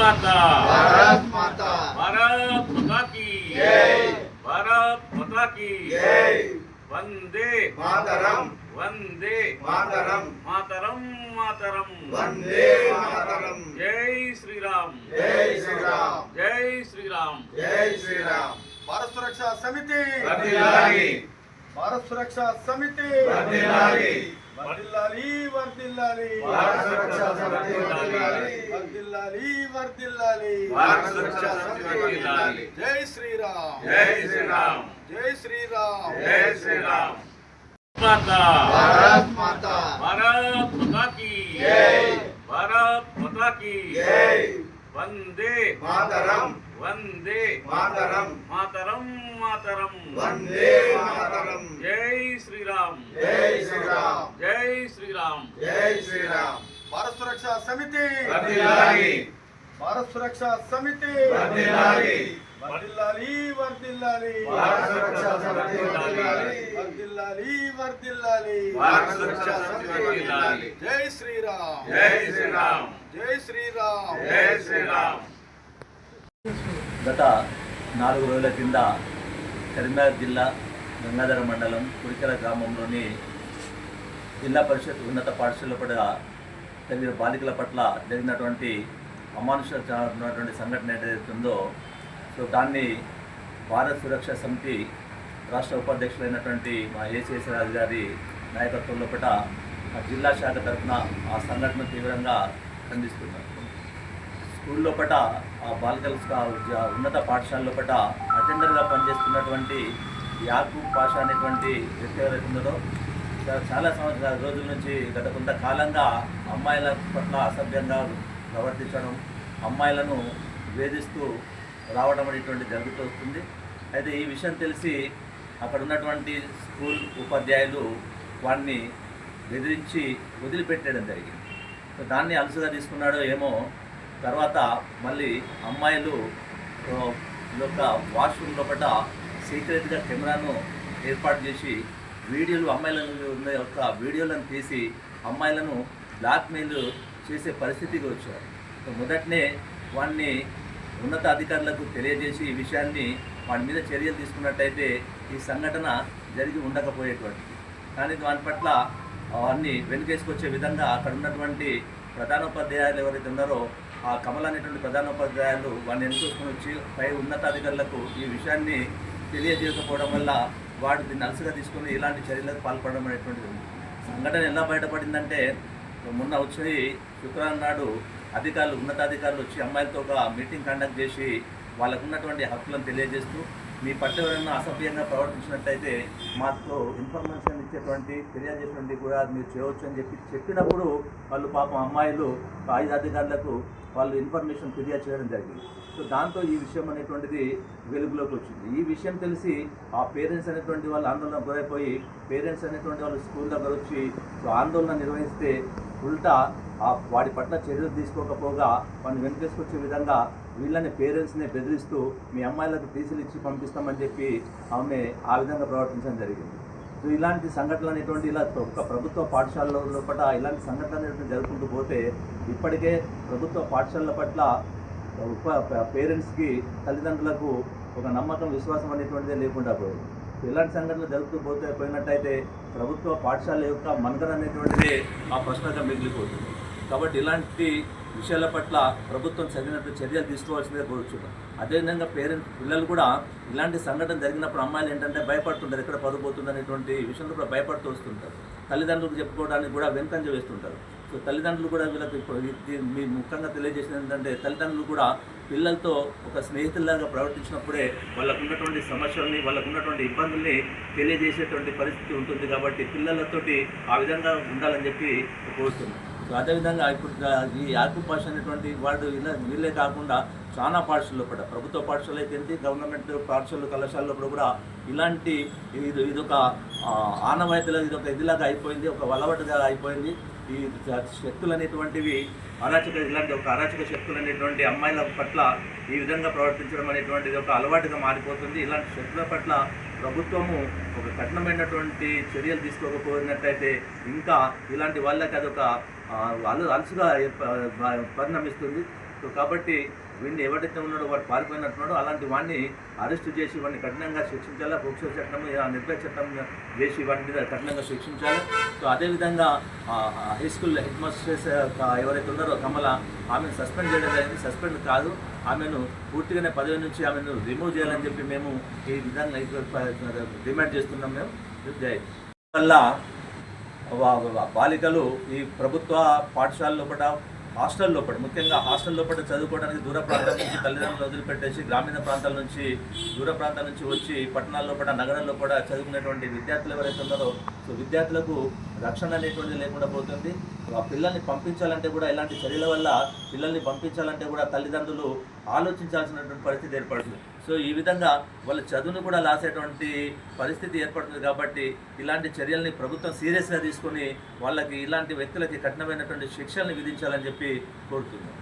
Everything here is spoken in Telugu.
माता भारत माता भारत माता की भारत माता की वंदे मातरम वंदे मातरम मातरम मातरम वंदे मातरम जय श्री राम जय श्री राम जय श्री राम जय श्री राम भारत सुरक्षा समिति भारत सुरक्षा समिति వర్దిల్లాలి వర్దిల్లాలి భారత సురక్షా సమితి వర్దిల్లాలి వర్దిల్లాలి వర్దిల్లాలి భారత సురక్షా సమితి వర్దిల్లాలి జై శ్రీరామ్. జై శ్రీరామ్. జై శ్రీరామ్. జై శ్రీరామ్. మాతా. భారత్ మాతా. భారత్ మాతా కి. జై. భారత్ మాతా కి. జై. వందే. మాతరం. వందే. జై శ్రీరామ్. జై శ్రీరామ్. వర్దిల్లాలి జై శ్రీరామ్. జై శ్రీరామ్. గత నాలుగు రోజుల కింద కరీంనగర్ జిల్లా గంగాధర మండలం కురికల గ్రామంలోని జిల్లా పరిషత్ ఉన్నత పాఠశాలలో పట్ల తగిన బాలికల పట్ల జరిగినటువంటి అమానుషమైనటువంటి సంఘటన ఏదైతుందో ఉందో సో దాన్ని భారత్ సురక్ష సమితి రాష్ట్ర ఉపాధ్యక్షులైనటువంటి మా ఏసీఎస్ రాజు గారి నాయకత్వంలో పట ఆ జిల్లా శాఖ తరఫున ఆ సంఘటన తీవ్రంగా ఖండిస్తున్నారు. స్కూల్ లోపట ఆ బాలికల ఉన్నత పాఠశాల లోపట అటెండర్గా పనిచేస్తున్నటువంటి యాకూబ్ పాషా అనేటువంటి వ్యక్తి ఎవరైతే చాలా సంవత్సరాల రోజుల నుంచి గత కొంతకాలంగా అమ్మాయిల పట్ల అసభ్యంగా ప్రవర్తించడం అమ్మాయిలను వేధిస్తూ రావడం అనేటువంటి జరుగుతూ వస్తుంది. అయితే ఈ విషయం తెలిసి అక్కడ ఉన్నటువంటి స్కూల్ ఉపాధ్యాయులు వాడిని బెదిరించి వదిలిపెట్టడం జరిగింది. సో దాన్ని అలసుగా తీసుకున్నాడో ఏమో తర్వాత మళ్ళీ అమ్మాయిలు యొక్క వాష్రూమ్ లోపల సీక్రెట్గా కెమెరాను ఏర్పాటు చేసి వీడియోలు అమ్మాయిలను ఉన్న యొక్క వీడియోలను తీసి అమ్మాయిలను బ్లాక్మెయిల్ చేసే పరిస్థితికి వచ్చారు. మొదటనే వాడిని ఉన్నత అధికారులకు తెలియజేసి ఈ విషయాన్ని వాడి మీద చర్యలు తీసుకున్నట్టయితే ఈ సంఘటన జరిగి ఉండకపోయేటువంటిది. కానీ దాని పట్ల అవన్నీ వెనుకేసుకొచ్చే విధంగా అక్కడ ఉన్నటువంటి ప్రధానోపాధ్యాయులు ఎవరైతే ఉన్నారో ఆ కమల్ అనేటువంటి ప్రధానోపాధ్యాయులు వాడిని ఎన్నుకొని వచ్చి పై ఉన్నతాధికారులకు ఈ విషయాన్ని తెలియజేయకపోవడం వల్ల వాడు దీన్ని అలసగా తీసుకొని ఇలాంటి చర్యలకు పాల్పడడం అనేటువంటిది ఉంది. సంఘటన ఎలా బయటపడిందంటే మొన్న వచ్చి శుక్రవారం నాడు అధికారులు ఉన్నతాధికారులు వచ్చి అమ్మాయిలతో ఒక మీటింగ్ కండక్ట్ చేసి వాళ్ళకు ఉన్నటువంటి హక్కులను తెలియజేస్తూ మీ పట్ల ఎవరైనా అసభ్యంగా ప్రవర్తించినట్టయితే మాకు ఇన్ఫర్మేషన్ ఇచ్చేటువంటి ఫిర్యాదు చేసినటువంటి కూడా మీరు చేయవచ్చు అని చెప్పి చెప్పినప్పుడు వాళ్ళు పాపం అమ్మాయిలు ఆయుధ అధికారులకు వాళ్ళు ఇన్ఫర్మేషన్ ఫిర్యాదు చేయడం జరిగింది. సో దాంతో ఈ విషయం అనేటువంటిది వెలుగులోకి వచ్చింది. ఈ విషయం తెలిసి ఆ పేరెంట్స్ అనేటువంటి వాళ్ళు ఆందోళన గురైపోయి పేరెంట్స్ అనేటువంటి వాళ్ళు స్కూల్ దగ్గర వచ్చి సో ఆందోళన నిర్వహిస్తే ఉల్టా ఆ వాడి పట్ల చర్యలు తీసుకోకపోగా వాడిని వెనుకేసుకొచ్చే విధంగా వీళ్ళని పేరెంట్స్ని బెదిరిస్తూ మీ అమ్మాయిలకు టీసీలు ఇచ్చి పంపిస్తామని చెప్పి ఆమె ఆ విధంగా ప్రవర్తించడం జరిగింది. సో ఇలాంటి సంఘటనలు అనేటువంటి ఇలా ఒక ప్రభుత్వ పాఠశాలలో లోపల ఇలాంటి సంఘటనలు అనేటువంటి జరుపుకుంటూ పోతే ఇప్పటికే ప్రభుత్వ పాఠశాలల పట్ల పేరెంట్స్కి తల్లిదండ్రులకు ఒక నమ్మకం విశ్వాసం అనేటువంటిదే లేకుండా పోయింది. ఇలాంటి సంఘటనలు జరుగుతూ పోతే పోయినట్టయితే ప్రభుత్వ పాఠశాల యొక్క మనుగడ అనేటువంటిది ఆ ప్రశ్నగా మిగిలిపోతుంది. కాబట్టి ఇలాంటి విషయాల పట్ల ప్రభుత్వం చదివినట్టు చర్యలు తీసుకోవాల్సిందే కోరుచున్నాం అదేవిధంగా పేరెంట్ పిల్లలు కూడా ఇలాంటి సంఘటన జరిగినప్పుడు అమ్మాయిలు ఏంటంటే భయపడుతుంటారు ఎక్కడ పడిపోతుంది అనేటువంటి విషయంలో కూడా భయపడుతూ వస్తుంటారు. తల్లిదండ్రులకు చెప్పుకోవడానికి కూడా వెనుకంజ వేస్తుంటారు. సో తల్లిదండ్రులు కూడా వీళ్ళకి ఇప్పుడు మీ ముఖ్యంగా తెలియజేసింది ఏంటంటే తల్లిదండ్రులు కూడా పిల్లలతో ఒక స్నేహితుల్లాగా ప్రవర్తించినప్పుడే వాళ్ళకు ఉన్నటువంటి సమస్యల్ని వాళ్ళకు ఉన్నటువంటి ఇబ్బందుల్ని తెలియజేసేటువంటి పరిస్థితి ఉంటుంది కాబట్టి పిల్లలతోటి ఆ విధంగా ఉండాలని చెప్పి కోరుతున్నాను అదేవిధంగా ఇప్పుడు ఈ ఆక్యుపాష్ అనేటువంటి వాళ్ళు ఇలా వీళ్ళే కాకుండా చాలా పాఠశాలలో కూడా ప్రభుత్వ పాఠశాల అయితే ఏంటి గవర్నమెంట్ పాఠశాలలు కళాశాలలో కూడా ఇలాంటి ఇది ఇదొక ఆనవాయితీలో ఇదొక ఇదిలాగా అయిపోయింది ఒక అలవాటుగా అయిపోయింది. ఈ శక్తులు అనేటువంటివి అరాచక ఇలాంటి ఒక అరాచక శక్తులు అనేటువంటి అమ్మాయిల పట్ల ఈ విధంగా ప్రవర్తించడం అనేటువంటిది ఒక అలవాటుగా మారిపోతుంది. ఇలాంటి శక్తుల పట్ల ప్రభుత్వము ఒక కఠినమైనటువంటి చర్యలు తీసుకోకపోయినట్టయితే ఇంకా ఇలాంటి వాళ్ళకి అదొక అలు అలసుగా పరిణమిస్తుంది. సో కాబట్టి వీడిని ఎవరైతే ఉన్నాడో వాడు పారిపోయినట్టున్నాడో అలాంటి వాడిని అరెస్ట్ చేసి వాడిని కఠినంగా శిక్షించాలా? పోక్సో చట్టం ఆ నిర్భయ చట్టం వేసి వాటి మీద కఠినంగా శిక్షించాలి? సో అదేవిధంగా హై స్కూల్ హెడ్ మాస్టర్స్ ఎవరైతే ఉన్నారో కమల ఆమెను సస్పెండ్ చేయడం జరిగింది. సస్పెండ్ కాదు ఆమెను పూర్తిగానే పదవి నుంచి ఆమెను రిమూవ్ చేయాలని చెప్పి మేము ఈ విధంగా డిమాండ్ చేస్తున్నాం మేము. వల్ల వా- బాలికలు ఈ ప్రభుత్వ పాఠశాల లోపల హాస్టల్ లోపల ముఖ్యంగా హాస్టల్ లోపల చదువుకోవడానికి దూర ప్రాంతాల నుంచి తల్లిదండ్రులు వదిలిపెట్టేసి గ్రామీణ ప్రాంతాల నుంచి దూర ప్రాంతాల నుంచి వచ్చి పట్టణాల్లో కూడా నగరంలో కూడా చదువుకునేటువంటి విద్యార్థులు ఎవరైతే ఉన్నారో సో విద్యార్థులకు రక్షణ అనేటువంటిది లేకుండా పోతుంది. ఆ పిల్లల్ని పంపించాలంటే కూడా ఇలాంటి చర్యల వల్ల పిల్లల్ని పంపించాలంటే కూడా తల్లిదండ్రులు ఆలోచించాల్సినటువంటి పరిస్థితి ఏర్పడుతుంది. సో ఈ విధంగా వాళ్ళ చదువును కూడా లాసేటువంటి పరిస్థితి ఏర్పడుతుంది కాబట్టి ఇలాంటి చర్యల్ని ప్రభుత్వం సీరియస్గా తీసుకొని వాళ్ళకి ఇలాంటి వ్యక్తులకి కఠినమైనటువంటి శిక్షల్ని విధించాలని చెప్పి కోరుతున్నాం.